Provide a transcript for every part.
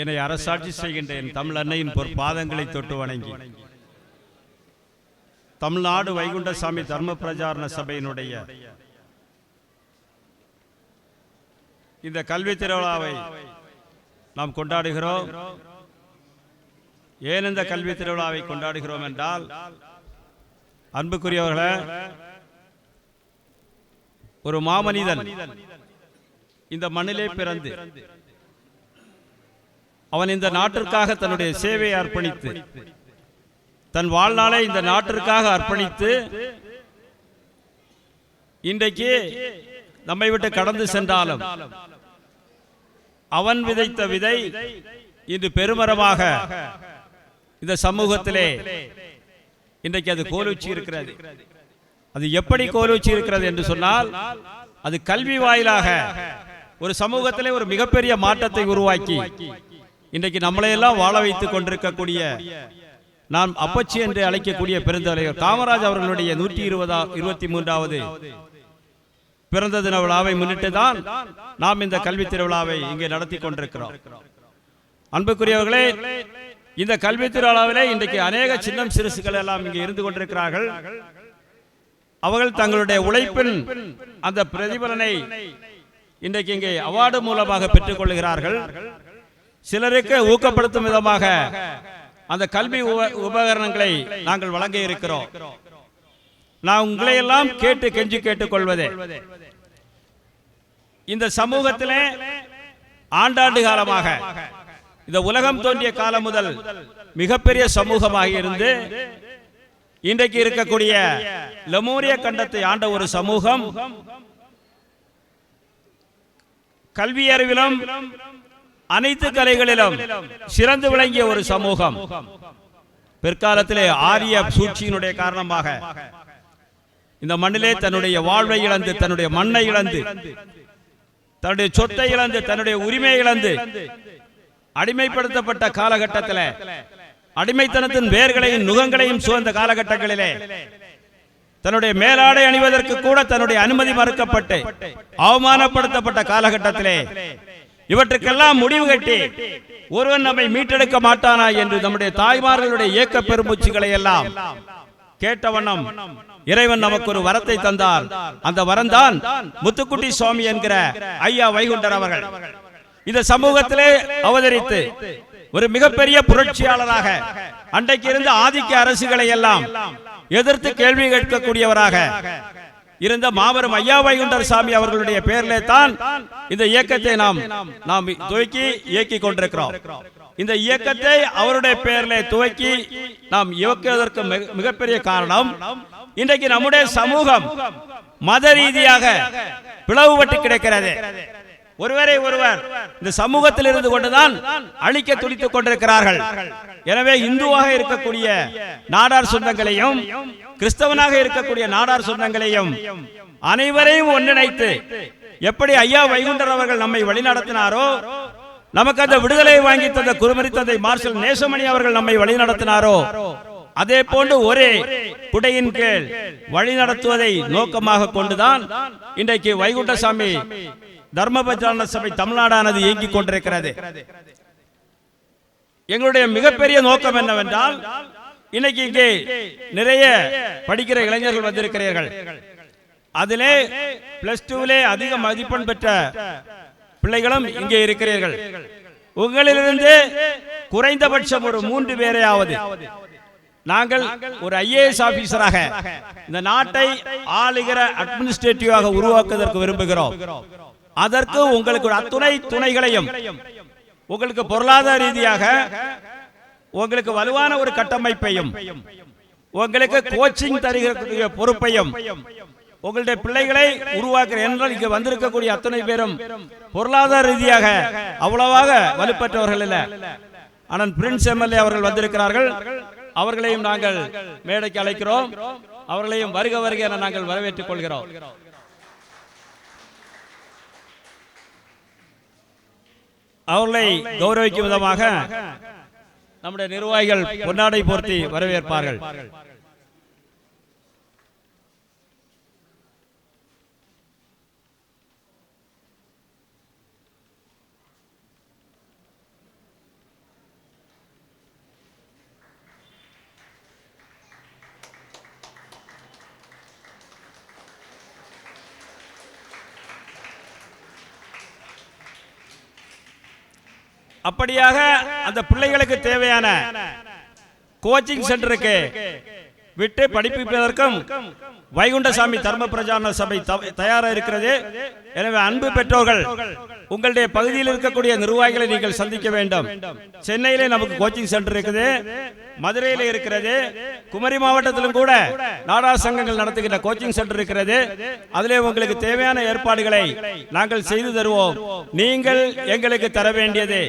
என்னை அரசாட்சி செய்கின்றேன். தமிழ் அன்னையின் பொற்பாதங்களை தொட்டு வணங்கி. தமிழ்நாடு வைகுண்டசாமி தர்ம பிரச்சாரண சபையினுடைய இந்த கல்வி திருவிழாவை நாம் கொண்டாடுகிறோம். ஏன் இந்த கல்வி திருவிழாவை கொண்டாடுகிறோம் என்றால் அன்புக்குரியவர்களே ஒரு மாமனிதன் இந்த மண்ணிலே பிறந்து அவன் இந்த நாட்டிற்காக தன்னுடைய சேவையை அர்ப்பணித்து தன் வாழ்நாளை இந்த நாட்டிற்காக அர்ப்பணித்து இன்றைக்கு நம்மை விட்டு கடந்து சென்றாலும் அவன் விதைத்த விதை இன்று பெருமரமாக இந்த சமூகத்திலே இன்றைக்கு அது கோலூச்சி இருக்கிறது. அது எப்படி கோலூச்சி இருக்கிறது என்று சொன்னால் அது கல்வி வாயிலாக ஒரு சமூகத்திலே ஒரு மிகப்பெரிய மாற்றத்தை உருவாக்கி இன்றைக்கு நம்மளையெல்லாம் வாழ வைத்துக் கொண்டிருக்கக்கூடிய நாம் அப்பச்சி என்று அழைக்கக்கூடிய பெருந்தலைவர் காமராஜ் அவர்களுடைய நூற்றி இருபதா இருபத்தி மூன்றாவது பிறந்த தின விழாவை முன்னிட்டு தான் நாம் இந்த கல்வி திருவிழாவை இங்கே நடத்தி கொண்டிருக்கிறோம். அன்புக்குரியவர்களே இந்த கல்வி திருவிழாவிலே இன்றைக்கு அநேக சின்னம் சிறுசுகள் எல்லாம் இங்கே இருந்து கொண்டிருக்கிறார்கள். அவர்கள் தங்களுடைய உழைப்பின் அந்த பிரதிபலனை இன்றைக்கு இங்கே அவார்டு மூலமாக பெற்றுக் கொள்கிறார்கள். சிலருக்கு ஊக்கப்படுத்தும் விதமாக அந்த கல்வி உப- உபகரணங்களை நாங்கள் வழங்க இருக்கிறோம். நான் உங்களை எல்லாம் கேட்டு கெஞ்சி கேட்டுக் கொள்வதே இந்த சமூகத்திலே ஆண்டாண்டு காலமாக இந்த உலகம் தோன்றிய காலம் முதல் மிகப்பெரிய சமூகமாக இருந்து இன்றைக்கு இருக்கக்கூடிய லெமூரிய கண்டத்தை ஆண்ட ஒரு சமூகம் கல்வி அறிவிலும் அனைத்து கலைகளிலும் சிறந்து விளங்கிய ஒரு சமூகம். பிற்காலத்திலே ஆரிய சூழ்ச்சியினுடைய காரணமாக இந்த மண்ணிலே தன்னுடைய வாழ்வை இழந்து தன்னுடைய மண்ணை இழந்து தன்னுடைய சொத்தை இழந்து தன்னுடைய உரிமையை இழந்து அடிமைப்படுத்தப்பட்ட காலகட்டத்தில் அடிமைத்தனத்தின் வேர்களையும் நுகங்களையும் சுவந்த காலகட்டங்களிலே தன்னுடைய மேலாடை அணிவதற்கு கூட தன்னுடைய அனுமதி மறுக்கப்பட்டு அவமானப்படுத்தப்பட்ட காலகட்டத்திலே இவற்றுக்கெல்லாம் முடிவு கட்டி ஒருவன் நம்மை மீட்டெடுக்க மாட்டானா என்று நம்முடைய தாய்மார்களுடைய இயக்க பெருமூச்சுகளை எல்லாம் கேட்டவண்ணம் இறைவன் நமக்கு ஒரு வரத்தை தந்தார். அந்த வரம்தான் முத்துக்குட்டி சுவாமி என்கிற ஐயா வைகுண்டர் அவர்கள். இந்த சமூகத்திலே அவதரித்து ஒரு மிகப்பெரிய புரட்சியாளராக அன்றைக்கு இருந்த ஆதிக்க அரசுகளை எல்லாம் எதிர்த்து கேள்வி கேட்கக்கூடியவராக இருந்த மாபெரும் ஐயா வைகுண்டர் சாமி அவர்களுடைய பெயரிலே தான் இந்த இயக்கத்தை நாம் நாம் துவக்கி இயக்கி கொண்டிருக்கிறோம். இந்த இயக்கத்தை அவருடைய பெயரிலே துவக்கி நாம் இயக்குவதற்கு மிக- மிகப்பெரிய காரணம் இன்றைக்கு நம்முடைய சமூகம் மத ரீதியாக பிளவுபட்டு கிடைக்கிறது. ஒருவரை ஒருவர் இந்த சமூகத்தில் இருந்து கொண்டுதான் அழிக்க துடித்துக் கொண்டிருக்கிறார்கள். எனவே இந்துவாக இருக்கக்கூடிய நாடார் சொந்தங்களையும் கிறிஸ்தவனாக இருக்கக்கூடிய நாடார் சொந்தங்களையும் அனைவரையும் ஒன்றிணைத்து எப்படி ஐயா வைகுண்டர் அவர்கள் நம்மை வழிநடத்தினாரோ நமக்கு அந்த விடுதலை வாங்கி தந்த குருமரி தந்தை மார்ஷல் நேசமணி அவர்கள் நம்மை வழிநடத்தினாரோ அதே போன்று ஒரே குடையின் கீழ் வழிநடத்துவதை நோக்கமாக கொண்டுதான் இன்றைக்கு வைகுண்டசாமி தர்ம பிரச்சாரண சபை தமிழ்நாடானது இயங்கிக் கொண்டிருக்கிறது. எங்களுடைய மிகப்பெரிய நோக்கம் என்னவென்றால் இன்னைக்கு இங்கே நிறைய படிக்கிற இளைஞர்கள் வந்திருக்கிறீர்கள். அதிலே பிளஸ் டூவிலே அதிக மதிப்பெண் பெற்ற பிள்ளைகளும் இங்கே இருக்கிறீர்கள். உங்களிலிருந்து குறைந்தபட்சம் ஒரு மூன்று பேரையாவது நாங்கள் ஒரு ஐஏஎஸ் ஆபீசராக இந்த நாட்டை ஆளுகிற அட்மினிஸ்ட்ரேட்டிவாக உருவாக்குவதற்கு விரும்புகிறோம். அதற்கு உங்களுக்கு அத்துணை துணைகளையும். உங்களுக்கு பொருளாதார ரீதியாக உங்களுக்கு வலுவான ஒரு கட்டமைப்பையும் உங்களுக்கு கோச்சிங் தருகிற பொறுப்பையும் உங்களுடைய பிள்ளைகளை உருவாக்குற என்றால் இங்க வந்திருக்கக்கூடிய அத்தனை பேரும் பொருளாதார ரீதியாக அவ்வளவாக வலுப்பெற்றவர்கள் இல்ல. ஆனால் பிரின்ஸ் எம்எல்ஏ அவர்கள் வந்திருக்கிறார்கள். அவர்களையும் நாங்கள் மேடைக்கு அழைக்கிறோம். அவர்களையும் வருக வருக என நாங்கள் வரவேற்றுக் கொள்கிறோம். அவர்களை கௌரவிக்கும் விதமாக நம்முடைய நிர்வாகிகள் பொன்னாடை போர்த்தி வரவேற்பார்கள். அப்படியாக அந்த பிள்ளைகளுக்கு தேவையான கோச்சிங் சென்டருக்கு விட்டு படிப்பிப்பதற்கும் வைகுண்டசாமி தர்ம பிரச்சாரண சபை த- தயாரா இருக்கிறது. எனவே அன்பு பெற்றோர்கள் உங்களுடைய பகுதியில் இருக்கக்கூடிய நிர்வாகிகளை நீங்கள் சந்திக்க வேண்டும். சென்னையிலே நமக்கு கோச்சிங் சென்டர் இருக்குது. மதுரையில இருக்கிறது. குமரி மாவட்டத்திலும் கூட நாடார் சங்கங்கள் நடத்துகின்ற கோச்சிங் சென்டர் இருக்கிறது. அதிலே உங்களுக்கு தேவையான ஏற்பாடுகளை நாங்கள் செய்து தருவோம். நீங்கள் எங்களுக்கு தர வேண்டியது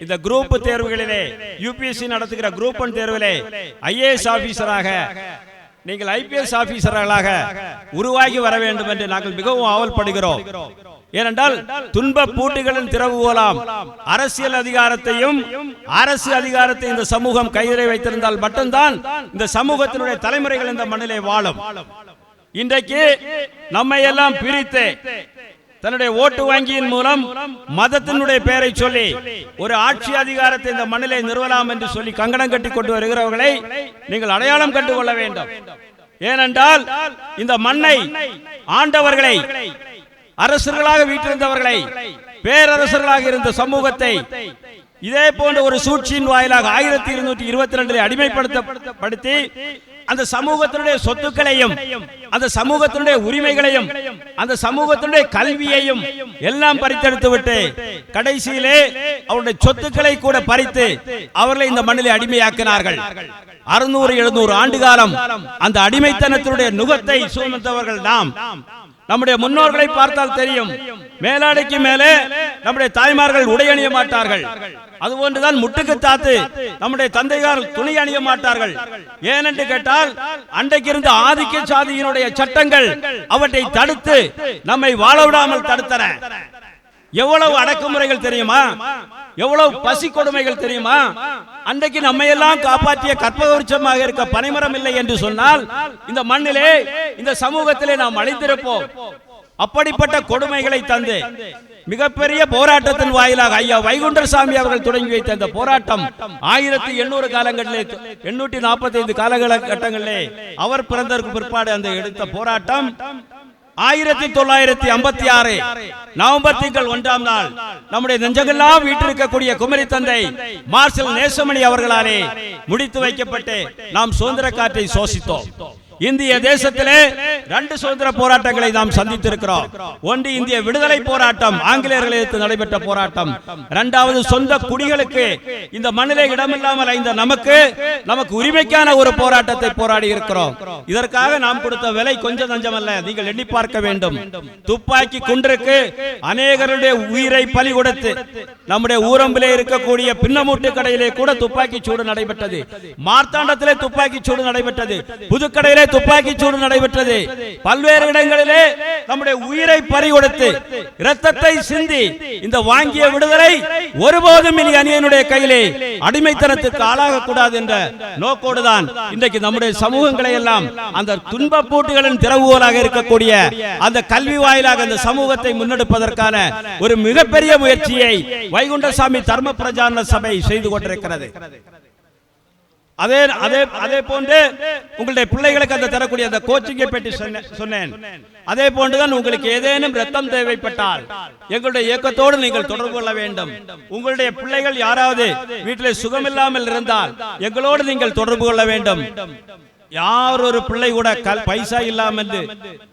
இந்த குரூப் தேர்வுகளிலே யூபிஎஸ்சி நடத்துகிற குரூப் ஒன் தேர்விலே ஐஏஎஸ் ஆபீசராக நீங்கள் ஐபிஎஸ் ஆபீசர்களாக உருவாகி வர வேண்டும் என்று நாங்கள் மிகவும் ஆவல்படுகிறோம். ஏனென்றால் துன்ப பூட்டுகளின் திறவு போலாம். அரசியல் அதிகாரத்தையும் அரசு அதிகாரத்தை இந்த சமூகம் கையிலே வைத்திருந்தால் மட்டும்தான் இந்த சமூகத்தினுடைய தலைமுறைகள் இந்த மண்ணிலே வாழும். இன்றைக்கு நம்மை எல்லாம் பிரித்து தன்னுடைய ஓட்டு வங்கியின் மூலம் மதத்தினுடைய பெயரை சொல்லி ஒரு ஆட்சி அதிகாரத்தை இந்த மண்ணிலே நிறுவலாம் என்று சொல்லி கங்கணம் கட்டி கொண்டு வருகிறவர்களை நீங்கள் அடையாளம் கண்டுகொள்ள வேண்டும். ஏனென்றால் இந்த மண்ணை ஆண்டவர்களை அரசர்களாக வீட்டிருந்தவர்களை பேரரசர்களாக இருந்த சமூகத்தை இதே போன்ற ஒரு சூழ்ச்சியின் வாயிலாக ஆயிரத்தி இருநூற்றி இருபத்தி ரெண்டில் அடிமைப்படுத்தப்படுத்தி அந்த சமூகத்தினுடைய சொத்துக்களையும் அந்த சமூகத்தினுடைய உரிமைகளையும் அந்த சமூகத்தினுடைய கல்வியையும் எல்லாம் பறித்தெடுத்து விட்டு கடைசியிலே அவருடைய சொத்துக்களை கூட பறித்து அவர்களை இந்த மண்ணிலே அடிமையாக்கினார்கள். அறுநூறு எழுநூறு ஆண்டு காலம் அந்த அடிமைத்தனத்தினுடைய நுகத்தை சுமந்தவர்கள் நாம் நம்முடைய முன்னோர்களை பார்த்தால் தெரியும். மேலாடைக்கு மேலே நம்முடைய தாய்மார்கள் உடை அணிய மாட்டார்கள். அதுபோன்றுதான் முட்டுக்கு தாத்து. நம்முடைய தந்தையார் துணி அணிய மாட்டார்கள். ஏனென்று கேட்டால் அன்றைக்கு இருந்த ஆதிக்க சாதியினுடைய சட்டங்கள் அவற்றை தடுத்து நம்மை வாழ விடாமல் தடுத்தன. எவ்வளவு அடக்குமுறைகள் தெரியுமா? எவ்வளவு பசி கொடுமைகள் தெரியுமா? அன்றைக்கு நம்மை எல்லாம் காப்பாற்றிய கற்பவருஷமாக இருக்க பனைமரம் இல்லை என்று சொன்னால் இந்த மண்ணிலே இந்த சமூகத்திலே நாம் அழிந்திருப்போம். அப்படிப்பட்ட கொடுமைகளை தந்து மிகப்பெரிய போராட்டத்தின் வாயிலாக ஐயா வைகுண்டர் சாமி அவர்கள் தொடங்கி வைத்த அந்த போராட்டம் ஆயிரத்தி எண்ணூறு காலங்களிலே எண்ணூற்றி நாற்பத்தி ஐந்து காலகட்டங்களிலே அவர் பிறந்ததற்கு பிற்பாடு அந்த எடுத்த போராட்டம். ஆயிரத்தி தொள்ளாயிரத்தி ஐம்பத்தி ஆறு நவம்பர் திங்கள் ஒன்றாம் நாள் நம்முடைய நெஞ்சங்கள்லாம் வீட்டிருக்கக்கூடிய குமரி தந்தை மார்ஷல் நேசமணி அவர்களாலே முடித்து வைக்கப்பட்டு நாம் சுதந்திர காற்றை சோசித்தோம். இந்திய தேசத்திலே ரெண்டு சுதந்திர போராட்டங்களை நாம் சந்தித்திருக்கிறோம். ஒன்று இந்திய விடுதலை போராட்டம் ஆங்கிலேயர்கள் எதிர்த்து நடைபெற்ற போராட்டம். இரண்டாவது சொந்த குடிகளுக்கு இந்த மண்ணிலே இடமில்லாமல் ஐந்த நமக்கு நமக்கு உரிமைக்கான ஒரு போராட்டத்தை போராடி இருக்கிறோம். இதற்காக நாம் கொடுத்த விலை கொஞ்சம் நஞ்சமல்ல நீங்கள் எண்ணி பார்க்க வேண்டும். துப்பாக்கி குன்றுக்கு அநேகருடைய உயிரை பலி கொடுத்து நம்முடைய ஊரம்பிலே இருக்கக்கூடிய பின்னமூட்டு கடையிலே கூட துப்பாக்கி சூடு நடைபெற்றது. மார்த்தாண்டத்திலே துப்பாக்கி சூடு நடைபெற்றது. புதுக்கடையிலே துப்பாக்கி சூடு நடைபெற்றது. பல்வேறு இடங்களிலே நம்முடைய உயிரை பறி கொடுத்து இரத்தத்தை சிந்தி இந்த வாங்கிய விடுதலை ஒருபோதும் இனி அணியனுடைய கையிலே அடிமைத்தனத்துக்கு ஆளாக கூடாது என்ற நோக்கோடுதான் இன்றைக்கு நம்முடைய சமூகங்களை எல்லாம் அந்த துன்ப பூட்டுகளின் திறவுகோலாக இருக்கக்கூடிய அந்த கல்வி வாயிலாக அந்த சமூகத்தை முன்னெடுப்பதற்கான ஒரு மிகப்பெரிய முயற்சியை வைகுண்டசாமி தர்ம பிரச்சாரண சபை செய்து கொண்டிருக்கிறது. அதே அதே அதே போன்று உங்களுடைய பிள்ளைகளுக்கு அந்த தரக்கூடிய அந்த கோச்சிங்கை பற்றி சொன்னேன். அதே போன்றுதான் உங்களுக்கு ஏதேனும் ரத்தம் தேவைப்பட்டால் எங்களுடைய இயக்கத்தோடு நீங்கள் தொடர்பு கொள்ள வேண்டும். உங்களுடைய பிள்ளைகள் யாராவது வீட்டிலே சுகமில்லாமல் இருந்தால் எங்களோடு நீங்கள் தொடர்பு கொள்ள வேண்டும். யார் ஒரு பிள்ளை கூட கல் பைசா இல்லாமல்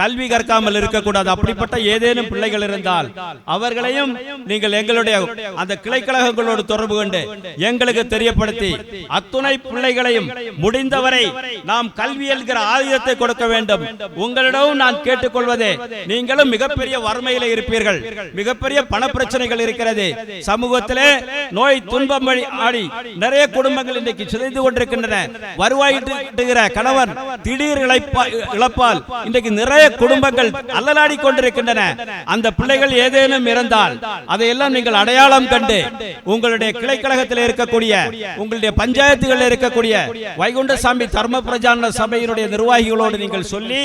கல்வி கற்காமல் இருக்கக்கூடாது. அப்படிப்பட்ட ஏதேனும் பிள்ளைகள் இருந்தால் அவர்களையும் நீங்கள் எங்களுடைய அந்த கிளைக்கழகங்களோடு தொடர்பு கொண்டு எங்களுக்கு தெரியப்படுத்தி அத்துணை பிள்ளைகளையும் முடிந்தவரை நாம் கல்வி என்கிற ஆயுதத்தை கொடுக்க வேண்டும். உங்களிடம் நான் கேட்டுக்கொள்வதே நீங்களும் மிகப்பெரிய வறுமையில இருப்பீர்கள். மிகப்பெரிய பண பிரச்சனைகள் இருக்கிறது. சமூகத்திலே நோய் துன்பம் வழி ஆடி நிறைய குடும்பங்கள் இன்றைக்கு சிதைந்து கொண்டிருக்கின்றன. வருவாய் கணவன் திடீர் இழப்பால் இன்றைக்கு நிறைய குடும்பங்கள் அல்லலாடி கொண்டிருக்கின்றன. அந்த பிள்ளைகள் ஏதேனும் இருந்தால் அதையெல்லாம் நீங்கள் அடையாளம் கண்டு உங்களுடைய கிளைக்கழகத்தில் இருக்கக்கூடிய உங்களுடைய பஞ்சாயத்துகளில் இருக்கக்கூடிய வைகுண்டசாமி தர்ம பிரஜான சபையினுடைய நிர்வாகிகளோடு நீங்கள் சொல்லி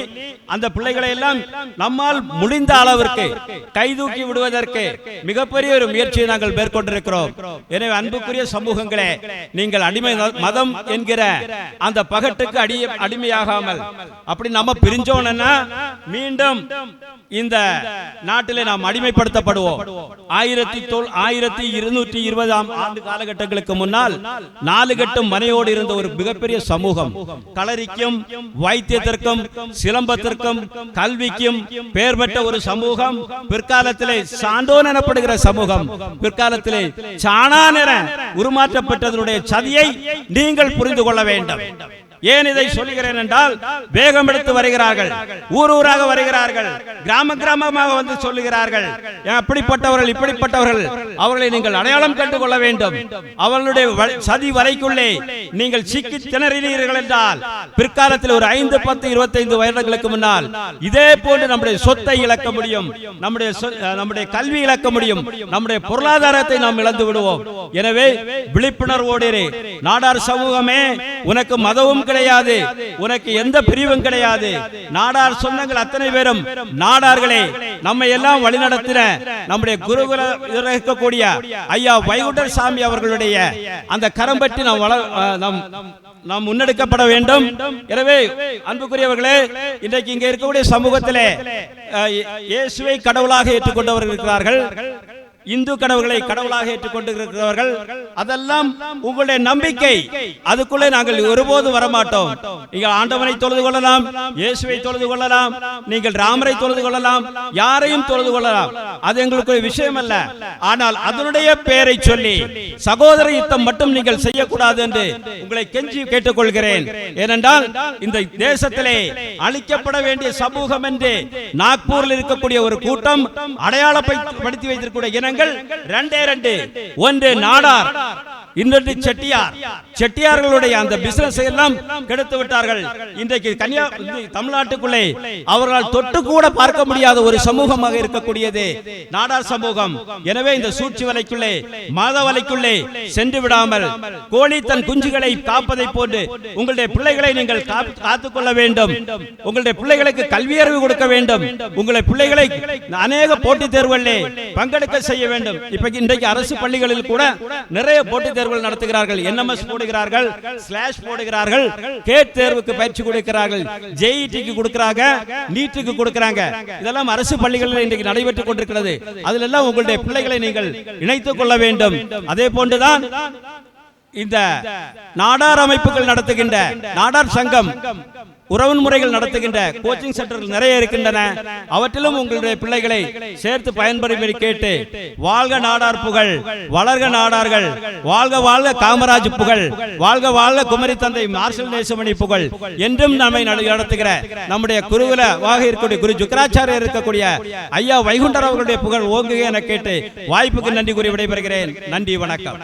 அந்த பிள்ளைகளை எல்லாம் நம்மால் முடிந்த அளவிற்கு கைதூக்கி விடுவதற்கு மிகப்பெரிய ஒரு முயற்சியை நாங்கள் மேற்கொண்டிருக்கிறோம். எனவே அன்புக்குரிய சமூகங்களே நீங்கள் அடிமை மதம் என்கிற அந்த பகட்டுக்கு அடிய அடிமையாகாமல். அப்படி நம்ம பிரிஞ்சோம்னா மீண்டும் இந்த நாட்டிலே நாம் அடிமைப்படுத்தப்படுவோம். ஆயிரத்தி தொள் ஆயிரத்தி இருநூற்றி இருபதாம் ஆண்டு காலகட்டங்களுக்கு முன்னால் நாலு கட்டும் மனையோடு இருந்த ஒரு மிகப்பெரிய சமூகம். களரிக்கும் வைத்தியத்திற்கும் சிலம்பத்திற்கும் கல்விக்கும் பெயர் பெற்ற ஒரு சமூகம். பிற்காலத்திலே சான்றோன் எனப்படுகிற சமூகம். பிற்காலத்திலே சாணான் என உருமாற்றப்பட்டதனுடைய சதியை நீங்கள் புரிந்து கொள்ள வேண்டும். ஏன் இதை சொல்லுகிறேன் என்றால் வேகம் எடுத்து வருகிறார்கள். ஊர் ஊராக வருகிறார்கள். கிராம கிராமமாக வந்து சொல்லுகிறார்கள். அப்படிப்பட்டவர்கள் இப்படிப்பட்டவர்கள் அவர்களை நீங்கள் அடையாளம் கண்டு கொள்ள வேண்டும். அவர்களுடைய சதி வலைக்குள்ளே நீங்கள் சிக்கி திணறினீர்கள் என்றால் பிற்காலத்தில் ஒரு ஐந்து பத்து இருபத்தைந்து வருடங்களுக்கு முன்னால் இதே போன்று நம்முடைய சொத்தை இழக்க முடியும். நம்முடைய நம்முடைய கல்வி இழக்க முடியும். நம்முடைய பொருளாதாரத்தை நாம் இழந்து விடுவோம். எனவே விழிப்புணர்வோடு. நாடார் சமூகமே உனக்கு மதமும் கிடையாது. உனக்கு எந்த பிரிவும் கிடையாது. நாடார் சொந்தங்கள் அத்தனை பேரும் நாடார்களே நம்மை எல்லாம் வழிநடத்தின நம்முடைய குருகுல இருக்கக்கூடிய ஐயா வைகுண்டர் சாமி அவர்களுடைய அந்த கரம் பற்றி நாம் வள நம் நாம் முன்னெடுக்கப்பட வேண்டும். எனவே அன்புக்குரியவர்களே இன்றைக்கு இங்கே இருக்கக்கூடிய சமூகத்திலே இயேசுவை கடவுளாக ஏற்றுக்கொண்டவர்கள் இருக்கிறார்கள். இந்து கடவுள்களை கடவுளாக ஏற்றுக்கொண்டிருக்கிறவர்கள் அதெல்லாம் உங்களுடைய நம்பிக்கை. அதுக்குள்ளே நாங்கள் ஒருபோது வரமாட்டோம். நீங்கள் ஆண்டவனை தொழுது கொள்ளலாம் இயேசுவை தொழுது கொள்ளலாம் நீங்கள் ராமரை தொழுது கொள்ளலாம் யாரையும் தொழுது கொள்ளலாம். அது எங்களுக்கு ஒரு விஷயம் அல்ல ஆனால் அதனுடைய பெயரை சொல்லி சகோதர யுத்தம் மட்டும் நீங்கள் செய்யக்கூடாது என்று உங்களை கெஞ்சி கேட்டுக்கொள்கிறேன். ஏனென்றால் இந்த தேசத்திலே அழிக்கப்பட வேண்டிய சமூகம் என்று நாக்பூரில் இருக்கக்கூடிய ஒரு கூட்டம் அடையாளப்படுத்தி வைத்திருக்கூடிய இனங்கள் ரெண்டே ரெண்டு ஒன்று நாடார். இன்றைக்கு செட்டியார். செட்டியார்களுடைய அந்த பிசினஸ் எல்லாம் கெடுத்து விட்டார்கள். இன்றைக்கு கன்னியா தமிழ்நாட்டுக்குள்ளே அவர்களால் தொட்டு கூட பார்க்க முடியாத ஒரு சமூகமாக இருக்கக்கூடியது நாடார் சமூகம். எனவே இந்த சூழ்ச்சி வலைக்குள்ளே மாத வலைக்குள்ளே சென்று விடாமல் கோழி தன் குஞ்சுகளை காப்பதை போன்று உங்களுடைய பிள்ளைகளை நீங்கள் காத்து- காத்துக்கொள்ள வேண்டும். உங்களுடைய பிள்ளைகளுக்கு கல்வி அறிவு கொடுக்க வேண்டும். உங்களுடைய பிள்ளைகளை அநேக போட்டித் தேர்வுகளில் பங்கெடுக்க செய்ய வேண்டும். இப்ப இன்றைக்கு அரசு பள்ளிகளில் கூட நிறைய போட்டித் தேர்வுகள் நடத்துகிறார்கள் என்எம்எஸ் போடுகிறார்கள் ஸ்லாஷ் போடுகிறார்கள் கேட் தேர்வுக்கு பயிற்சி கொடுக்கிறார்கள் ஜேஇடிக்கு கொடுக்கிறாங்க நீட்டுக்கு கொடுக்கிறாங்க. இதெல்லாம் அரசு பள்ளிகளில் இன்றைக்கு நடைபெற்றுக் கொண்டிருக்கிறது. அதுல எல்லாம் உங்களுடைய பிள்ளைகளை நீங்கள் இணைத்துக் கொள்ள வேண்டும். அதே போன்றுதான் இந்த நாடார் அமைப்புகள் நடத்துகின்ற நாடார் சங்கம் உறவன் முறைகள் நடத்துகின்ற கோச்சிங் சென்டர்கள் நிறைய இருக்கின்றன. அவற்றிலும் உங்களுடைய பிள்ளைகளை சேர்த்து பயன்பெறும்படி கேட்டு வாழ்க நாடார் புகழ் வளர்க நாடார்கள் வாழ்க வாழ்க காமராஜ் புகழ் வாழ்க வாழ்க குமரி தந்தை மார்ஷல் நேசமணி புகழ் என்றும் நம்மை நடத்துகிற நம்முடைய குருகுல வாக இருக்கக்கூடிய குரு சுக்கராச்சாரியர் இருக்கக்கூடிய ஐயா வைகுண்டர் அவர்களுடைய புகழ் ஓங்குக என கேட்டு வாய்ப்புக்கு நன்றி கூறி விடைபெறுகிறேன். நன்றி வணக்கம்.